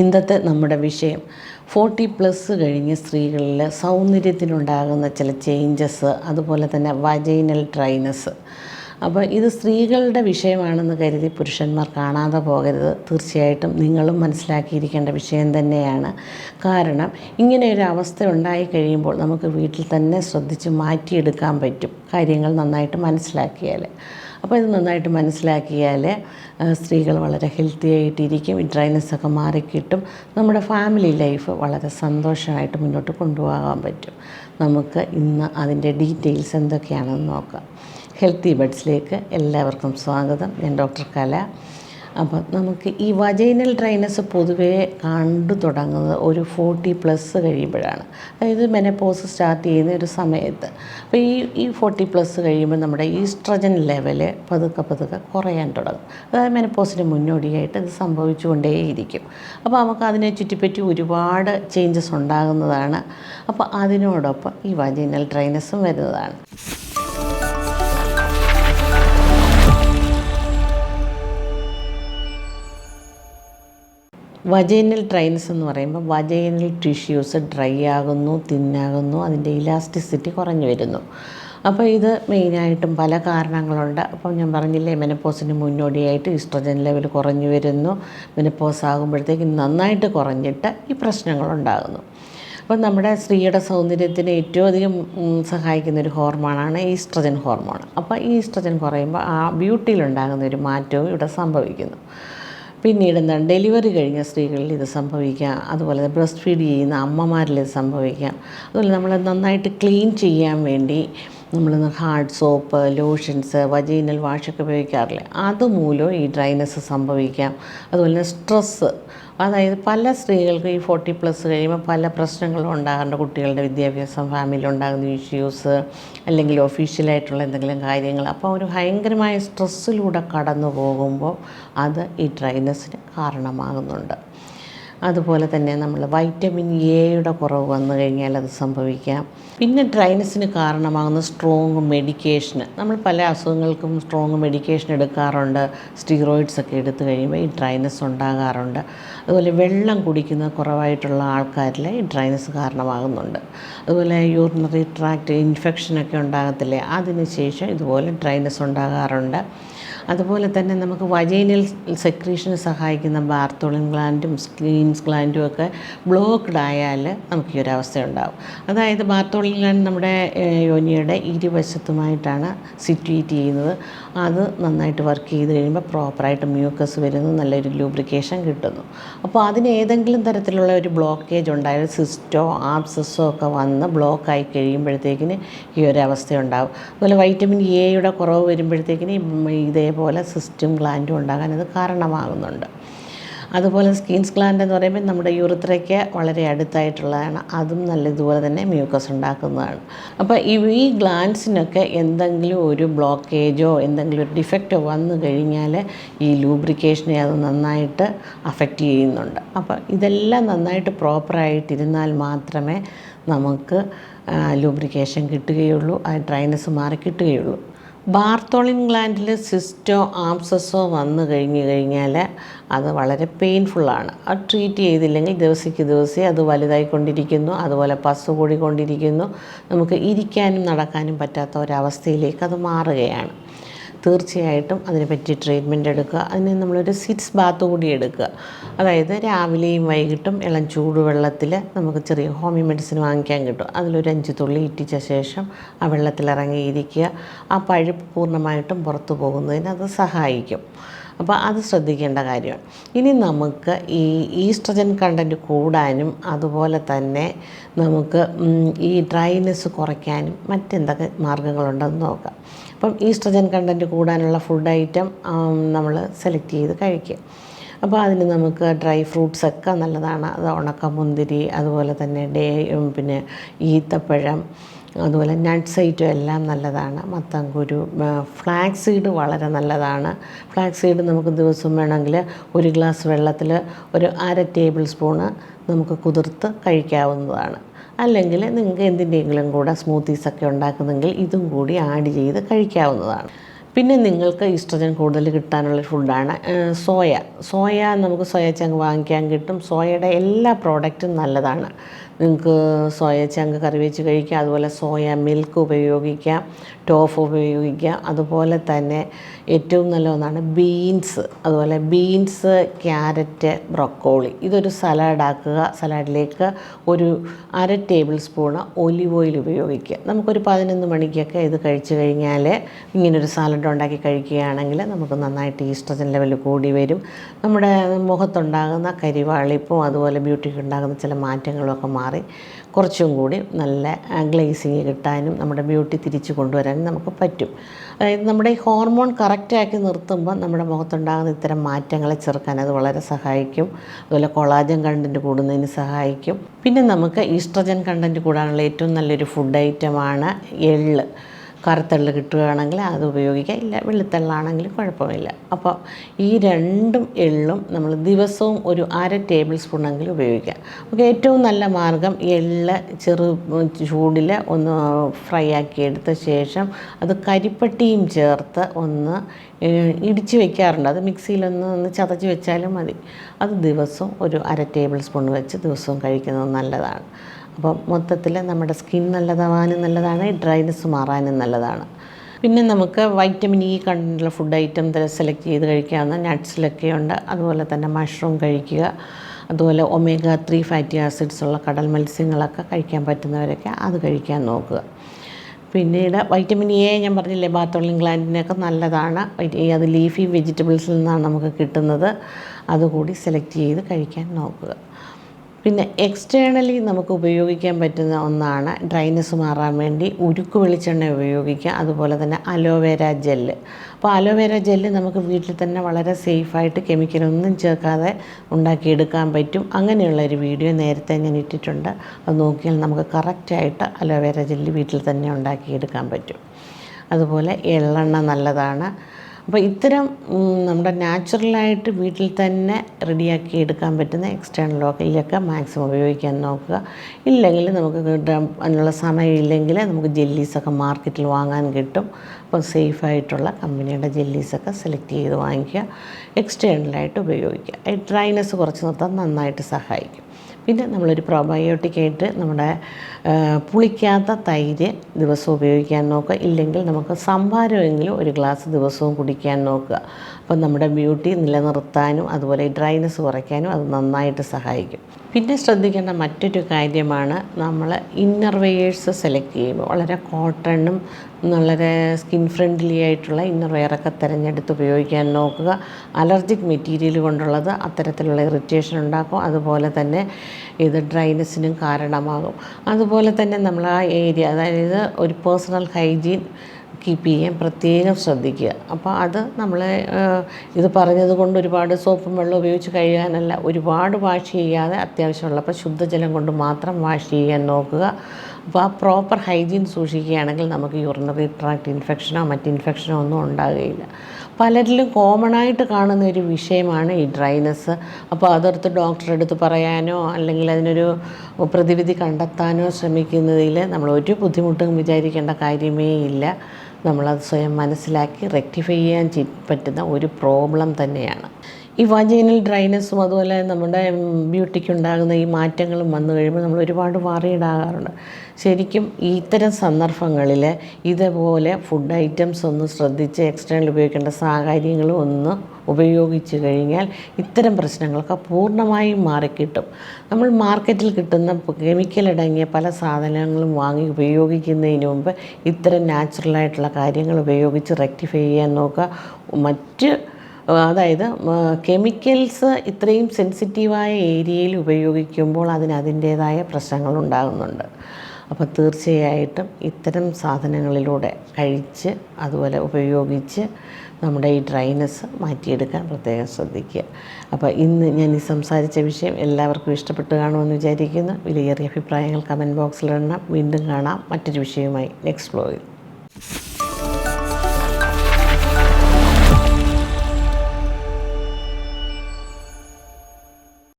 ഇന്നത്തെ നമ്മുടെ വിഷയം. ഫോർട്ടി പ്ലസ് കഴിഞ്ഞ് സ്ത്രീകളിൽ സൗന്ദര്യത്തിനുണ്ടാകുന്ന ചില ചേഞ്ചസ് അതുപോലെ തന്നെ വജൈനൽ ഡ്രൈനസ് അപ്പോൾ ഇത് സ്ത്രീകളുടെ വിഷയമാണെന്ന് കരുതി പുരുഷന്മാർ കാണാതെ പോകരുത്. തീർച്ചയായിട്ടും നിങ്ങളും മനസ്സിലാക്കിയിരിക്കേണ്ട വിഷയം തന്നെയാണ്. കാരണം ഇങ്ങനെ ഒരു അവസ്ഥ ഉണ്ടായി കഴിയുമ്പോൾ നമുക്ക് വീട്ടിൽ തന്നെ ശ്രദ്ധിച്ച് മാറ്റിയെടുക്കാൻ പറ്റും. കാര്യങ്ങൾ നന്നായിട്ട് മനസ്സിലാക്കിയാൽ അപ്പോൾ ഇത് നന്നായിട്ട് മനസ്സിലാക്കിയാൽ സ്ത്രീകൾ വളരെ ഹെൽത്തി ആയിട്ടിരിക്കും ഡ്രൈനസ്സൊക്കെ മാറിക്കിട്ടും നമ്മുടെ ഫാമിലി ലൈഫ് വളരെ സന്തോഷമായിട്ട് മുന്നോട്ട് കൊണ്ടുപോകാൻ പറ്റും. നമുക്ക് ഇന്ന് അതിന്റെ ഡീറ്റെയിൽസ് എന്തൊക്കെയാണെന്ന് നോക്കാം. ഹെൽത്തി ബഡ്സിലേക്ക് എല്ലാവർക്കും സ്വാഗതം. ഞാൻ ഡോക്ടർ കല. അപ്പോൾ നമുക്ക് ഈ വജൈനൽ ഡ്രൈനസ് പൊതുവേ കണ്ടു തുടങ്ങുന്നത് ഒരു ഫോർട്ടി പ്ലസ് കഴിയുമ്പോഴാണ്. അതായത് മെനപ്പോസ് സ്റ്റാർട്ട് ചെയ്യുന്ന ഒരു സമയത്ത്. അപ്പോൾ ഈ ഈ ഫോർട്ടി പ്ലസ് കഴിയുമ്പോൾ നമ്മുടെ ഈസ്ട്രജൻ ലെവൽ പതുക്കെ പതുക്കെ കുറയാൻ തുടങ്ങും. അതായത് മെനപ്പോസിന് മുന്നോടിയായിട്ട് ഇത് സംഭവിച്ചുകൊണ്ടേയിരിക്കും. അപ്പോൾ നമുക്ക് അതിനെ ചുറ്റിപ്പറ്റി ഒരുപാട് ചേഞ്ചസ് ഉണ്ടാകുന്നതാണ്. അപ്പോൾ അതിനോടൊപ്പം ഈ വജൈനൽ ഡ്രൈനസും വരുന്നതാണ്. വജൈനൽ ഡ്രൈനസ് എന്ന് പറയുമ്പോൾ വജൈനൽ ടിഷ്യൂസ് ഡ്രൈ ആകുന്നു തിന്നാകുന്നു അതിന്റെ ഇലാസ്റ്റിസിറ്റി കുറഞ്ഞു വരുന്നു. അപ്പോൾ ഇത് മെയിനായിട്ടും പല കാരണങ്ങളുണ്ട്. അപ്പം ഞാൻ പറഞ്ഞില്ലേ മെനപ്പോസിന് മുന്നോടിയായിട്ട് ഈസ്ട്രജൻ ലെവൽ കുറഞ്ഞു വരുന്നു. മെനപ്പോസ് ആകുമ്പോഴത്തേക്ക് നന്നായിട്ട് കുറഞ്ഞിട്ട് ഈ പ്രശ്നങ്ങളുണ്ടാകുന്നു അപ്പം നമ്മുടെ സ്ത്രീയുടെ സൗന്ദര്യത്തിന് ഏറ്റവും അധികം സഹായിക്കുന്ന ഒരു ഹോർമോണാണ് ഈസ്ട്രജൻ ഹോർമോൺ അപ്പോൾ ഈ ഈസ്ട്രജൻ കുറയുമ്പോൾ ആ ബ്യൂട്ടിയിലുണ്ടാകുന്ന ഒരു മാറ്റവും ഇവിടെ സംഭവിക്കുന്നു. പിന്നീട് എന്താണ് ഡെലിവറി കഴിഞ്ഞ സ്ത്രീകളിൽ ഇത് സംഭവിക്കാം. അതുപോലെ ബ്രസ്റ്റ് ഫീഡ് ചെയ്യുന്ന അമ്മമാരിൽ ഇത് സംഭവിക്കാം. അതുപോലെ നമ്മൾ നന്നായിട്ട് ക്ലീൻ ചെയ്യാൻ വേണ്ടി നമ്മൾ ഹാർഡ് സോപ്പ് ലോഷൻസ് വജീനൽ വാഷൊക്കെ ഉപയോഗിക്കാറില്ലേ? അതുമൂലം ഈ ഡ്രൈനസ് സംഭവിക്കാം. അതുപോലെ തന്നെ സ്ട്രെസ്സ് അതായത് പല സ്ത്രീകൾക്കും ഈ ഫോർട്ടി പ്ലസ് കഴിയുമ്പോൾ പല പ്രശ്നങ്ങളും ഉണ്ടാകാറുണ്ട്. കുട്ടികളുടെ വിദ്യാഭ്യാസം ഫാമിലി ഉണ്ടാകുന്ന ഇഷ്യൂസ് അല്ലെങ്കിൽ ഒഫീഷ്യലായിട്ടുള്ള എന്തെങ്കിലും കാര്യങ്ങൾ. അപ്പോൾ ഒരു ഭയങ്കരമായ സ്ട്രെസ്സിലൂടെ കടന്നു പോകുമ്പോൾ അത് ഈ ഡ്രൈനസിന് കാരണമാകുന്നുണ്ട്. അതുപോലെ തന്നെ നമ്മൾ വൈറ്റമിൻ എയുടെ കുറവ് വന്നു കഴിഞ്ഞാൽ അത് സംഭവിക്കാം. പിന്നെ ഡ്രൈനസിന് കാരണമാകുന്ന സ്ട്രോങ് മെഡിക്കേഷന് നമ്മൾ പല അസുഖങ്ങൾക്കും സ്ട്രോങ് മെഡിക്കേഷൻ എടുക്കാറുണ്ട്. സ്റ്റീറോയിഡ്സ് ഒക്കെ എടുത്തു കഴിയുമ്പോൾ ഈ ഡ്രൈനസ് ഉണ്ടാകാറുണ്ട്. അതുപോലെ വെള്ളം കുടിക്കുന്ന കുറവായിട്ടുള്ള ആൾക്കാരിൽ ഈ ഡ്രൈനസ് കാരണമാകുന്നുണ്ട്. അതുപോലെ യൂറിനറി ട്രാക്ട് ഇൻഫെക്ഷനൊക്കെ ഉണ്ടാകത്തില്ലേ? അതിന് ശേഷം ഇതുപോലെ ഡ്രൈനസ് ഉണ്ടാകാറുണ്ട്. അതുപോലെ തന്നെ നമുക്ക് വജൈനൽ സെക്രീഷന് സഹായിക്കുന്ന ബാർത്തോളിൻ ഗ്ലാൻഡും സ്ക്രീൻസ് ഗ്ലാൻഡും ഒക്കെ ബ്ലോക്ക്ഡ് ആയാൽ നമുക്ക് ഈ ഒരു അവസ്ഥ ഉണ്ടാവും അതായത് ബാർത്തോളിൻ ഗ്ലാൻഡ് നമ്മുടെ യോനിയുടെ ഇരുവശത്തുമായിട്ടാണ് സിറ്റുവേറ്റ് ചെയ്യുന്നത്. അത് നന്നായിട്ട് വർക്ക് ചെയ്ത് കഴിയുമ്പോൾ പ്രോപ്പറായിട്ട് മ്യൂക്കസ് വരുന്നു നല്ലൊരു ലൂബ്രിക്കേഷൻ കിട്ടുന്നു. അപ്പോൾ അതിന് ഏതെങ്കിലും തരത്തിലുള്ള ഒരു ബ്ലോക്കേജ് ഉണ്ടായാൽ സിസ്റ്റോ ആബ്സസോ ഒക്കെ വന്ന് ബ്ലോക്കായി കഴിയുമ്പോഴത്തേക്കിന് ഈ ഒരു അവസ്ഥ ഉണ്ടാവും അതുപോലെ വൈറ്റമിൻ എയുടെ കുറവ് വരുമ്പോഴത്തേക്കിന് ഈ ഇതേപോലെ സിസ്റ്റും ഗ്ലാൻഡും ഉണ്ടാകാൻ അത് കാരണമാകുന്നുണ്ട്. അതുപോലെ സ്കിൻസ് ഗ്ലാൻഡ് എന്ന് പറയുമ്പോൾ നമ്മുടെ യൂറിത്രയ്ക്ക് വളരെ അടുത്തായിട്ടുള്ളതാണ്. അതും നല്ല ഇതുപോലെ തന്നെ മ്യൂക്കസ് ഉണ്ടാക്കുന്നതാണ്. അപ്പോൾ ഈ ഗ്ലാൻഡ്സിനൊക്കെ എന്തെങ്കിലും ഒരു ബ്ലോക്കേജോ എന്തെങ്കിലും ഒരു ഡിഫക്റ്റോ വന്നു കഴിഞ്ഞാൽ ഈ ലൂബ്രിക്കേഷനെ അത് നന്നായിട്ട് അഫക്റ്റ് ചെയ്യുന്നുണ്ട്. അപ്പോൾ ഇതെല്ലാം നന്നായിട്ട് പ്രോപ്പറായിട്ടിരുന്നാൽ മാത്രമേ നമുക്ക് ലൂബ്രിക്കേഷൻ കിട്ടുകയുള്ളൂ ആ ഡ്രൈനസ് മാറി കിട്ടുകയുള്ളൂ ബാർത്തോളിൻ ഗ്ലാൻഡിൽ സിസ്റ്റോ ആംസസോ വന്നു കഴിഞ്ഞു കഴിഞ്ഞാൽ അത് വളരെ പെയിൻഫുള്ളാണ്. അത് ട്രീറ്റ് ചെയ്തില്ലെങ്കിൽ ദിവസയ്ക്ക് ദിവസം അത് വലുതായിക്കൊണ്ടിരിക്കുന്നു അതുപോലെ പസ് കൂടിക്കൊണ്ടിരിക്കുന്നു. നമുക്ക് ഇരിക്കാനും നടക്കാനും പറ്റാത്ത ഒരവസ്ഥയിലേക്ക് അത് മാറുകയാണ്. തീർച്ചയായിട്ടും അതിനെപ്പറ്റി ട്രീറ്റ്മെന്റ് എടുക്കുക. അതിന് നമ്മളൊരു സിറ്റ്സ് ബാത്ത് കൂടി എടുക്കുക. അതായത് രാവിലെയും വൈകിട്ടും ഇളം ചൂടുവെള്ളത്തിൽ നമുക്ക് ചെറിയ ഹോമിയോ മെഡിസിൻ വാങ്ങിക്കാൻ കിട്ടും. അതിലൊരു അഞ്ച് തുള്ളി ഇറ്റിച്ച ശേഷം ആ വെള്ളത്തിൽ ഇറങ്ങിയിരിക്കുക ആ പഴുപ്പ് പൂർണമായിട്ടും പുറത്തു പോകുന്നതിന് അത് സഹായിക്കും. അപ്പോൾ അത് ശ്രദ്ധിക്കേണ്ട കാര്യമാണ് ഇനി നമുക്ക് ഈ ഈസ്ട്രജൻ കണ്ടന്റ് കൂടാനും അതുപോലെ തന്നെ നമുക്ക് ഈ ഡ്രൈനെസ് കുറയ്ക്കാനും മറ്റെന്തൊക്കെ മാർഗങ്ങളുണ്ടെന്ന് നോക്കാം. അപ്പം ഈസ്ട്രജൻ കണ്ടന്റ് കൂടാനുള്ള ഫുഡ് ഐറ്റം നമ്മൾ സെലക്ട് ചെയ്ത് കഴിക്കുക അപ്പോൾ അതിന് നമുക്ക് ഡ്രൈ ഫ്രൂട്ട്സ് ഒക്കെ നല്ലതാണ്. അത് ഉണക്കമുന്തിരി അതുപോലെ തന്നെ ഡേ പിന്നെ ഈത്തപ്പഴം അതുപോലെ നട്ട്സ് ഐറ്റം എല്ലാം നല്ലതാണ്. മത്തങ്കുരു ഫ്ലാക്സ് സീഡ് വളരെ നല്ലതാണ്. ഫ്ലാക്സ് സീഡ് നമുക്ക് ദിവസം വേണമെങ്കിൽ ഒരു ഗ്ലാസ് വെള്ളത്തിൽ ഒരു അര ടേബിൾ സ്പൂണ് നമുക്ക് കുതിർത്ത് കഴിക്കാവുന്നതാണ്. അല്ലെങ്കിൽ നിങ്ങൾക്ക് എന്തിന്റെയെങ്കിലും കൂടെ സ്മൂത്തീസൊക്കെ ഉണ്ടാക്കുന്നെങ്കിൽ ഇതും കൂടി ആഡ് ചെയ്ത് കഴിക്കാവുന്നതാണ്. പിന്നെ നിങ്ങൾക്ക് ഈസ്ട്രജൻ കൂടുതൽ കിട്ടാനുള്ള ഫുഡാണ് സോയ സോയ നമുക്ക് സോയ ചങ്ക് വാങ്ങിക്കാൻ കിട്ടും. സോയയുടെ എല്ലാ പ്രോഡക്റ്റും നല്ലതാണ്. നിങ്ങൾക്ക് സോയ ചങ്ക് കറി വെച്ച് കഴിക്കാം. അതുപോലെ സോയ മിൽക്ക് ഉപയോഗിക്കാം. ടോഫ് ഉപയോഗിക്കാം. അതുപോലെ തന്നെ ഏറ്റവും നല്ല ഒന്നാണ് ബീൻസ് അതുപോലെ ബീൻസ് ക്യാരറ്റ് ബ്രൊക്കോളി ഇതൊരു സലാഡാക്കുക സലാഡിലേക്ക് ഒരു അര ടേബിൾ സ്പൂണ് ഒലിവ് ഓയിൽ ഉപയോഗിക്കുക നമുക്കൊരു പതിനൊന്ന് മണിക്കൊക്കെ ഇത് കഴിച്ചു കഴിഞ്ഞാൽ ഇങ്ങനൊരു സാലഡ് ഉണ്ടാക്കി കഴിക്കുകയാണെങ്കിൽ നമുക്ക് നന്നായിട്ട് ഈസ്ട്രജൻ ലെവൽ കൂടി വരും. നമ്മുടെ മുഖത്തുണ്ടാകുന്ന കരിവാളിപ്പും അതുപോലെ ബ്യൂട്ടിക്ക് ഉണ്ടാകുന്ന ചില മാറ്റങ്ങളൊക്കെ മാറി. കുറച്ചും കൂടി നല്ല ഗ്ലേസിങ് കിട്ടാനും നമ്മുടെ ബ്യൂട്ടി തിരിച്ചു കൊണ്ടുവരാനും നമുക്ക് പറ്റും. അതായത് നമ്മുടെ ഈ ഹോർമോൺ കറക്റ്റാക്കി നിർത്തുമ്പോൾ നമ്മുടെ മുഖത്തുണ്ടാകുന്ന ഇത്തരം മാറ്റങ്ങളെ ചെറുക്കാൻ അത് വളരെ സഹായിക്കും. അതുപോലെ കൊളാജൻ കണ്ടന്റ് കൂടുന്നതിന് സഹായിക്കും. പിന്നെ നമുക്ക് ഈസ്ട്രജൻ കണ്ടന്റ് കൂടാനുള്ള ഏറ്റവും നല്ലൊരു ഫുഡ് ഐറ്റമാണ് എള്ള്. കറുത്തെള്ള് കിട്ടുകയാണെങ്കിൽ അത് ഉപയോഗിക്കാം ഇല്ല വെളുത്തെള്ളാണെങ്കിലും കുഴപ്പമില്ല. അപ്പോൾ ഈ രണ്ടും എള്ളും നമ്മൾ ദിവസവും ഒരു അര ടേബിൾ സ്പൂണെങ്കിലും ഉപയോഗിക്കാം അപ്പോൾ ഏറ്റവും നല്ല മാർഗം എള്ള് ചെറു ചൂടിൽ ഒന്ന് ഫ്രൈ ആക്കി എടുത്ത ശേഷം അത് കരിപ്പട്ടിയും ചേർത്ത് ഒന്ന് ഇടിച്ച് വെക്കാറുണ്ട്. അത് മിക്സിയിലൊന്ന് ഒന്ന് ചതച്ച് വെച്ചാലും മതി. അത് ദിവസവും ഒരു അര ടേബിൾ സ്പൂൺ വെച്ച് ദിവസവും കഴിക്കുന്നത് നല്ലതാണ്. അപ്പം മൊത്തത്തിൽ നമ്മുടെ സ്കിൻ നല്ലതാവാനും നല്ലതാണ് ഡ്രൈനെസ് മാറാനും നല്ലതാണ്. പിന്നെ നമുക്ക് വൈറ്റമിൻ ഇ കണ്ടുള്ള ഫുഡ് ഐറ്റം സെലക്ട് ചെയ്ത് കഴിക്കാവുന്ന നട്ട്സിലൊക്കെ ഉണ്ട്. അതുപോലെ തന്നെ മഷ്റൂം കഴിക്കുക. അതുപോലെ ഒമേഗ ത്രീ ഫാറ്റി ആസിഡ്സ് ഉള്ള കടൽ മത്സ്യങ്ങളൊക്കെ കഴിക്കാൻ പറ്റുന്നവരൊക്കെ അത് കഴിക്കാൻ നോക്കുക. പിന്നീട് വൈറ്റമിൻ എ ഞാൻ പറഞ്ഞില്ലേ ബാത്തോളിൻ ഗ്ലാൻഡിനൊക്കെ നല്ലതാണ്. അത് ലീഫി വെജിറ്റബിൾസിൽ നിന്നാണ് നമുക്ക് കിട്ടുന്നത്. അതുകൂടി സെലക്ട് ചെയ്ത് കഴിക്കാൻ നോക്കുക. പിന്നെ എക്സ്റ്റേണലി നമുക്ക് ഉപയോഗിക്കാൻ പറ്റുന്ന ഒന്നാണ് ഡ്രൈനസ് മാറാൻ വേണ്ടി ഉരുക്ക് വെളിച്ചെണ്ണ ഉപയോഗിക്കുക. അതുപോലെ തന്നെ അലോവേര ജെല്ല് അപ്പോൾ അലോവേര ജെല്ല് നമുക്ക് വീട്ടിൽ തന്നെ വളരെ സേഫായിട്ട് കെമിക്കലൊന്നും ചേർക്കാതെ ഉണ്ടാക്കിയെടുക്കാൻ പറ്റും. അങ്ങനെയുള്ള ഒരു വീഡിയോ നേരത്തെ ഞാൻ ഇട്ടിട്ടുണ്ട്. അത് നോക്കിയാൽ നമുക്ക് കറക്റ്റായിട്ട് അലോവേര ജെല്ല് വീട്ടിൽ തന്നെ ഉണ്ടാക്കിയെടുക്കാൻ പറ്റും. അതുപോലെ എള്ളെണ്ണ നല്ലതാണ്. അപ്പോൾ ഇത്തരം നമ്മുടെ നാച്ചുറലായിട്ട് വീട്ടിൽ തന്നെ റെഡിയാക്കി എടുക്കാൻ പറ്റുന്ന എക്സ്റ്റേണൽ ഓക്കലിലൊക്കെ മാക്സിമം ഉപയോഗിക്കാൻ നോക്കുക. ഇല്ലെങ്കിൽ നമുക്ക് കിട്ടാൻ അതിനുള്ള സമയമില്ലെങ്കിൽ നമുക്ക് ജെല്ലീസൊക്കെ മാർക്കറ്റിൽ വാങ്ങാൻ കിട്ടും. അപ്പോൾ സേഫായിട്ടുള്ള കമ്പനിയുടെ ജെല്ലീസൊക്കെ സെലക്ട് ചെയ്ത് വാങ്ങിക്കുക. എക്സ്റ്റേണലായിട്ട് ഉപയോഗിക്കുക. ഈ ഡ്രൈനെസ് കുറച്ച് നിർത്താൻ നന്നായിട്ട് സഹായിക്കും. പിന്നെ നമ്മളൊരു പ്രോബയോട്ടിക് ആയിട്ട് നമ്മുടെ പുളിക്കാത്ത തൈര് ദിവസവും ഉപയോഗിക്കാൻ നോക്കുക. ഇല്ലെങ്കിൽ നമുക്ക് സംഭാരമെങ്കിലും ഒരു ഗ്ലാസ് ദിവസവും കുടിക്കാൻ നോക്കുക. അപ്പം നമ്മുടെ ബ്യൂട്ടി നിലനിർത്താനും അതുപോലെ ഡ്രൈനസ് കുറയ്ക്കാനും അത് നന്നായിട്ട് സഹായിക്കും. പിന്നെ ശ്രദ്ധിക്കേണ്ട മറ്റൊരു കാര്യമാണ് നമ്മൾ ഇന്നർ വെയേഴ്സ് സെലക്ട് ചെയ്യുമ്പോൾ വളരെ കോട്ടണും വളരെ സ്കിൻ ഫ്രണ്ട്ലി ആയിട്ടുള്ള ഇന്നർ വെയറൊക്കെ തിരഞ്ഞെടുത്ത് ഉപയോഗിക്കാൻ നോക്കുക. അലർജിക് മെറ്റീരിയൽ കൊണ്ടുള്ളത് അത്തരത്തിലുള്ള ഇറിറ്റേഷൻ ഉണ്ടാക്കും. അതുപോലെ തന്നെ ഇത് ഡ്രൈനസിനും കാരണമാകും. അതുപോലെ തന്നെ നമ്മൾ ആ ഏരിയ അതായത് ഒരു പേഴ്സണൽ ഹൈജീൻ കീപ്പ് ചെയ്യാൻ പ്രത്യേകം ശ്രദ്ധിക്കുക. അപ്പോൾ അത് നമ്മൾ ഇത് പറഞ്ഞത് കൊണ്ട് ഒരുപാട് സോപ്പും വെള്ളം ഉപയോഗിച്ച് കഴുകാനല്ല ഒരുപാട് വാഷ് ചെയ്യാതെ അത്യാവശ്യമുള്ളപ്പോൾ ശുദ്ധജലം കൊണ്ട് മാത്രം വാഷ് ചെയ്യാൻ നോക്കുക. അപ്പോൾ ആ പ്രോപ്പർ ഹൈജീൻ സൂക്ഷിക്കുകയാണെങ്കിൽ നമുക്ക് യൂറിനറി ട്രാക്ട് ഇൻഫെക്ഷനോ മറ്റ് ഇൻഫെക്ഷനോ ഒന്നും ഉണ്ടാകുകയില്ല. പലരിലും കോമൺ ആയിട്ട് കാണുന്ന ഒരു വിഷയമാണ് ഈ ഡ്രൈനെസ് അപ്പോൾ അതെടുത്ത് ഡോക്ടറെ അടുത്ത് പറയാനോ അല്ലെങ്കിൽ അതിനൊരു പ്രതിവിധി കണ്ടെത്താനോ ശ്രമിക്കുന്നതിൽ നമ്മൾ ഒരു ബുദ്ധിമുട്ടും വിചാരിക്കേണ്ട കാര്യമേ ഇല്ല. നമ്മളത് സ്വയം മനസ്സിലാക്കി റെക്ടിഫൈ ചെയ്യാൻ പറ്റുന്ന ഒരു പ്രോബ്ലം തന്നെയാണ്. ഈ വജൈനൽ ഡ്രൈനസ്സും അതുപോലെ നമ്മുടെ ബ്യൂട്ടിക്ക് ഉണ്ടാകുന്ന ഈ മാറ്റങ്ങളും വന്നു കഴിയുമ്പോൾ നമ്മൾ ഒരുപാട് വറീഡാകാറുണ്ട് ശരിക്കും ഇത്തരം സന്ദർഭങ്ങളിൽ ഇതേപോലെ ഫുഡ് ഐറ്റംസ് ഒന്ന് ശ്രദ്ധിച്ച് എക്സ്റ്റേണൽ ഉപയോഗിക്കേണ്ട സാഹചര്യങ്ങളും ഒന്ന് ഉപയോഗിച്ച് കഴിഞ്ഞാൽ ഇത്തരം പ്രശ്നങ്ങളൊക്കെ പൂർണമായും മാറിക്കിട്ടും. നമ്മൾ മാർക്കറ്റിൽ കിട്ടുന്ന കെമിക്കൽ അടങ്ങിയ പല സാധനങ്ങളും വാങ്ങി ഉപയോഗിക്കുന്നതിന് മുമ്പ് ഇത്തരം നാച്ചുറലായിട്ടുള്ള കാര്യങ്ങൾ ഉപയോഗിച്ച് റെക്ടിഫൈ ചെയ്യാൻ നോക്കുക. മറ്റ് അതായത് കെമിക്കൽസ് ഇത്രയും സെൻസിറ്റീവായ ഏരിയയിൽ ഉപയോഗിക്കുമ്പോൾ അതിന് അതിന്റേതായ പ്രശ്നങ്ങൾ ഉണ്ടാകുന്നുണ്ട്. അപ്പോൾ തീർച്ചയായിട്ടും ഇത്തരം സാധനങ്ങളിലൂടെ കഴിച്ച് അതുപോലെ ഉപയോഗിച്ച് നമ്മുടെ ഈ ഡ്രൈനസ് മാറ്റിയെടുക്കാൻ പ്രത്യേകം ശ്രദ്ധിക്കുക. അപ്പോൾ ഇന്ന് ഞാൻ ഈ സംസാരിച്ച വിഷയം എല്ലാവർക്കും ഇഷ്ടപ്പെട്ട് കാണുമെന്ന് വിചാരിക്കുന്നു. വിലയേറിയ അഭിപ്രായങ്ങൾ കമന്റ് ബോക്സിലിടണം. വീണ്ടും കാണാം മറ്റൊരു വിഷയവുമായി നെക്സ്റ്റ് വ്ലോഗിൽ